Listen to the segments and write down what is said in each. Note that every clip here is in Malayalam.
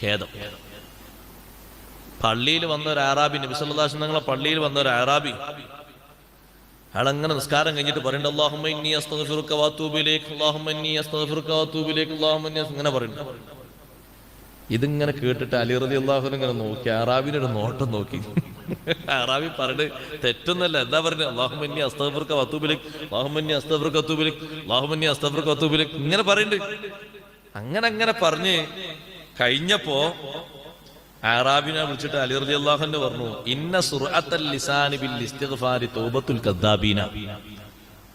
ഖേദം. പള്ളിയിൽ വന്ന ഒരു ആറാബി നബിസല്ലാസ് നിങ്ങളെ പള്ളിയിൽ വന്ന ഒരു ആറാബി അയാളങ്ങനെ നിസ്കാരം കഴിഞ്ഞിട്ട് പറയണ്ട അള്ളാഹുമ്മ ഇന്നി അസ്തഗ്ഫിറുക വഅതൂബിലേക്ക് അള്ളാഹുമ്മ ഇങ്ങനെ പറയുന്നു. ഇതിങ്ങനെ കേട്ടിട്ട് അലി റതി അള്ളാഹു ഇങ്ങനെ നോക്കി അറാബിനെ ഒരു നോട്ടം നോക്കി. അറാബി പറഞ്ഞ് തെറ്റൊന്നല്ല എന്താ പറഞ്ഞത് അള്ളാഹുമന്യ അസ്തഫർക്ക വത്തൂബിലേക്ക് അള്ളാഹുമന്നി അസ്തഫർക്ക വത്തൂബിലേക്ക് അള്ളാഹുമന്നി അസ്തഫർക്ക വത്തൂബിലേക്ക് ഇങ്ങനെ പറയുന്നുണ്ട്. അങ്ങനെ അങ്ങനെ പറഞ്ഞ് കഴിഞ്ഞപ്പോ ആറാബിനെ വിളിച്ചിട്ട് അലി അള്ളാഹുന്റെ പറഞ്ഞു ഇന്ന കദ്ദാബീന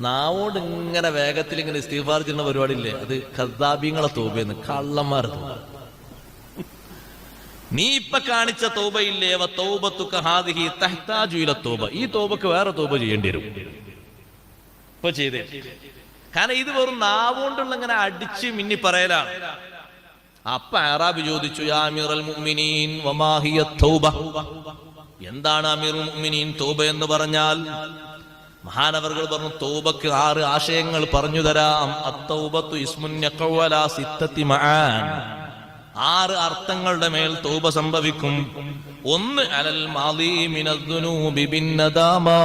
നാവോട് ഇങ്ങനെ വേഗത്തിൽ ഇങ്ങനെ ഇസ്തിഗ്ഫാർ ചെയ്യുന്ന പരിപാടി ഇല്ലേ അത് കദ്ദാബീങ്ങളെ തോബയെന്ന് കള്ളന്മാർ നീ ഇപ്പൊ കാണിച്ച തോബയില്ലേ? വ തൗബത്തുക ഹാദിഹി തഹ്താജു ഇല തോബ. ഈ തോബക്ക് വേറെ തോബ ചെയ്യേണ്ടി വരും. ഇപ്പൊ ചെയ്തേ. കാരണം ഇത് വെറും നാവുകൊണ്ടുള്ള ഇങ്ങനെ അടിച്ച് മിന്നി പറയലാണ്. അപ്പൊ അറാബ് ചോദിച്ചു എന്താണ് അമീറുൽ മുഅ്മിനീൻ തൗബ എന്ന് പറഞ്ഞാൽ? മഹാനവർകൾ പറഞ്ഞു തൗബക്ക് ആറ് ആശയങ്ങൾ പറഞ്ഞു തരാം. അത്തൗബത്തു ഇസ്മുൻ യഖവല സിത്തത്തി മആൻ. ആറ് അർത്ഥങ്ങളുടെ മേൽ തൗബ സംഭവിക്കും. ഒന്ന് അലൽ മാലി മിനദ്ദുനൂബി ബിന്നദാമാ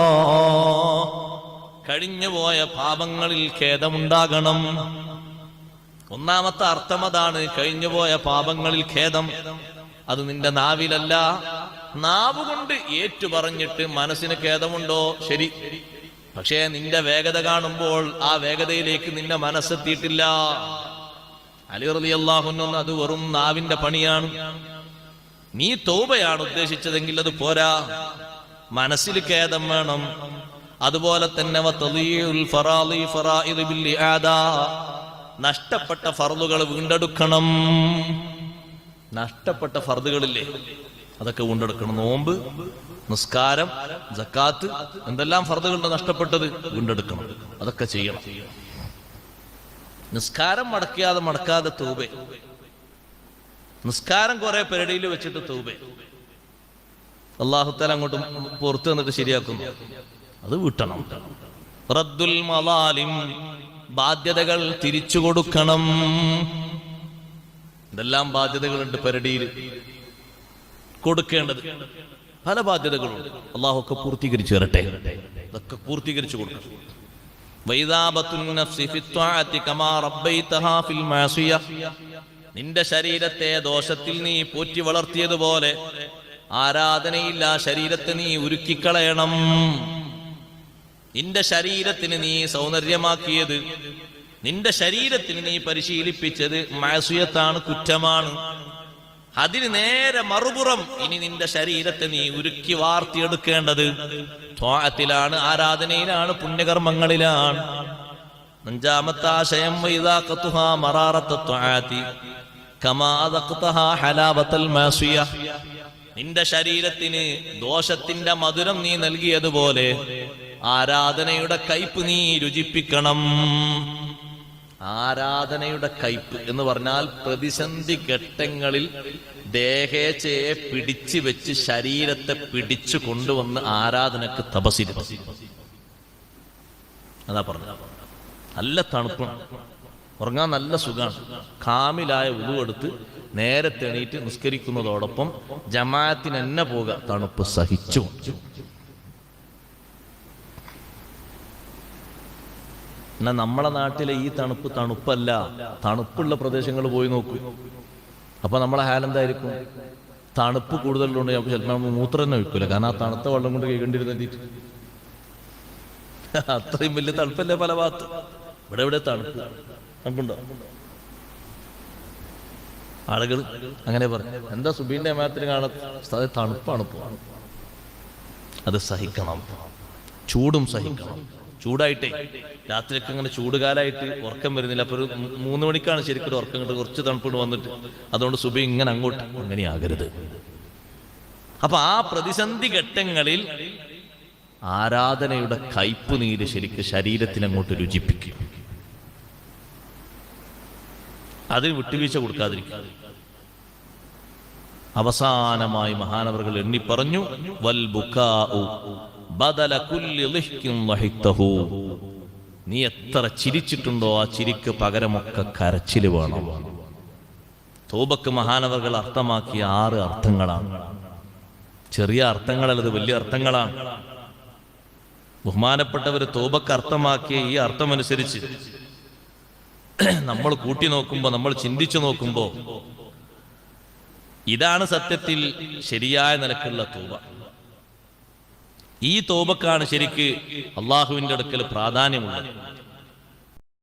കഴിഞ്ഞുപോയ പാപങ്ങളിൽ ഖേദമുണ്ടാകണം. ഒന്നാമത്തെ അർത്ഥം അതാണ് കഴിഞ്ഞുപോയ പാപങ്ങളിൽ ഖേദം. അത് നിന്റെ നാവിലല്ല. നാവ് കൊണ്ട് ഏറ്റു പറഞ്ഞിട്ട് മനസ്സിന് ഖേദമുണ്ടോ? ശരി. പക്ഷേ നിന്റെ വേഗത കാണുമ്പോൾ ആ വേഗതയിലേക്ക് നിന്റെ മനസ്സെത്തിയിട്ടില്ല. അലി അത് വെറും നാവിന്റെ പണിയാണ്. നീ തോബയാണ് ഉദ്ദേശിച്ചതെങ്കിൽ അത് പോരാ. മനസ്സിൽ ഖേദം വേണം. അതുപോലെ തന്നെ. നഷ്ടപ്പെട്ട ഫർദുകൾ വീണ്ടെടുക്കണം. നഷ്ടപ്പെട്ട ഫർദുകളില്ലേ? അതൊക്കെ വീണ്ടെടുക്കണം. നോമ്പ് നിസ്കാരം ജക്കാത്ത് എന്തെല്ലാം ഫർദുകളുണ്ട് നഷ്ടപ്പെട്ടത് വീണ്ടെടുക്കണം. അതൊക്കെ ചെയ്യണം. നിസ്കാരം മടക്കാതെ മടക്കാതെ തൂബെ. നിസ്കാരം കുറെ പെരടിയിൽ വെച്ചിട്ട് തൂബെ. അള്ളാഹുത്താൽ അങ്ങോട്ട് പുറത്തു നിന്നിട്ട് ശരിയാക്കുന്നു. അത് വിട്ടണം. റദ്ദുൽ മലാലിം ബാധ്യതകൾ തിരിച്ചു കൊടുക്കണം. ഇതെല്ലാം ബാധ്യതകളുണ്ട് പരടിയിൽ. കൊടുക്കേണ്ടത് പല ബാധ്യതകളുണ്ട് അള്ളാഹു പൂർത്തീകരിച്ചു തരട്ടെ. ഇതൊക്കെ പൂർത്തീകരിച്ചു കൊടുക്കണം. നിന്റെ ശരീരത്തെ ദോഷത്തിൽ നീ പോറ്റി വളർത്തിയതുപോലെ ആരാധനയില്ല ശരീരത്തെ നീ ഉരുക്കിക്കളയണം. നിന്റെ ശരീരത്തിന് നീ സൗന്ദര്യമാക്കിയത്. നിന്റെ ശരീരത്തിന് നീ പരിശീലിപ്പിച്ചത് മാസുയത്താണ് കുറ്റമാണ്. അതിന് നേരെ മറുപുറം ഇനി നിന്റെ ശരീരത്തെ നീ ഉരുക്കി വാർത്തിയെടുക്കേണ്ടത്. ത്വാത്തിലാണ് ആരാധനയിലാണ് പുണ്യകർമ്മങ്ങളിലാണ്. അഞ്ചാമത്തെ ആശയം മാസിയ. നിന്റെ ശരീരത്തിന് ദോഷത്തിന്റെ മധുരം നീ നൽകിയതുപോലെ ആരാധനയുടെ കയ്പ് നീ രുചിപ്പിക്കണം. ആരാധനയുടെ കയ്പ് എന്ന് പറഞ്ഞാൽ പ്രതിസന്ധി ഘട്ടങ്ങളിൽ ദേഹേച്ഛയെ പിടിച്ചു വെച്ച് ശരീരത്തെ പിടിച്ചു കൊണ്ടുവന്ന് ആരാധനക്ക് തപസിരുന്നു അതാ പറഞ്ഞു നല്ല തണുപ്പാണ് ഉറങ്ങാൻ നല്ല സുഖമാണ് കാമിലായ ഉരുവെടുത്ത് നേരെ തെണീറ്റ് നിസ്കരിക്കുന്നതോടൊപ്പം ജമാഅത്തിന് തന്നെ പോവുക തണുപ്പ് സഹിച്ചു. എന്നാ നമ്മളെ നാട്ടിലെ ഈ തണുപ്പ് തണുപ്പല്ല. തണുപ്പുള്ള പ്രദേശങ്ങൾ പോയി നോക്കൂ. അപ്പൊ നമ്മളെ ഹാലെന്തായിരിക്കും തണുപ്പ് കൂടുതലുണ്ട്. ചിലപ്പോൾ നമ്മൾ മൂത്രം തന്നെ വെക്കൂല കാരണം ആ തണുത്ത വെള്ളം കൊണ്ട് കേൾക്കേണ്ടിരുന്നിട്ട് അത്രയും വലിയ തണുപ്പല്ലേ പല ഭാഗത്ത്. ഇവിടെ ഇവിടെ തണുപ്പ്? തണുപ്പുണ്ടോ ആളുകൾ അങ്ങനെ പറഞ്ഞു എന്താ സുബീന്റെ അമാത്തിന് കാണാത്ത തണുപ്പാണ് അത് സഹിക്കണം. ചൂടും സഹിക്കണം. ചൂടായിട്ടേ. രാത്രിയൊക്കെ അങ്ങനെ ചൂടുകാലായിട്ട് ഉറക്കം വരുന്നില്ല. അപ്പൊ ഒരു മൂന്ന് മണിക്കാണ് ശരിക്കും ഉറക്കം കിട്ടുക. കുറച്ച് തണുപ്പിട്ട് വന്നിട്ട്. അതുകൊണ്ട് സുബി ഇങ്ങനെ അങ്ങോട്ട് അങ്ങനെ അങ്ങനെയാകരുത് അപ്പൊ ആ പ്രതിസന്ധി ഘട്ടങ്ങളിൽ ആരാധനയുടെ കയ്പ് നീര് ശരിക്ക് ശരീരത്തിൽ അങ്ങോട്ട് രുചിപ്പിക്കും. അതിന് വിട്ടുവീഴ്ച കൊടുക്കാതിരിക്കും അവസാനമായി മഹാനവറുകൾ എണ്ണി പറഞ്ഞു വൽ ബുക്കാഉ ബദല. നീ എത്ര ചിരിച്ചിട്ടുണ്ടോ ആ ചിരിക്ക് പകരമൊക്കെ കരച്ചിൽ വേണം. തോബക്ക് മഹാനവകൾ അർത്ഥമാക്കിയ ആറ് അർത്ഥങ്ങളാണ്. ചെറിയ അർത്ഥങ്ങളല്ലത് വലിയ അർത്ഥങ്ങളാണ്. ബഹുമാനപ്പെട്ടവർ തോബക്ക് അർത്ഥമാക്കിയ ഈ അർത്ഥമനുസരിച്ച് നമ്മൾ കൂട്ടി നോക്കുമ്പോൾ നമ്മൾ ചിന്തിച്ചു നോക്കുമ്പോൾ ഇതാണ് സത്യത്തിൽ ശരിയായ നിലക്കുള്ള തോബ. ഈ തോബക്കാണ് ശരിക്ക് അള്ളാഹുവിന്റെ അടുക്കൽ പ്രാധാന്യമുള്ളത്.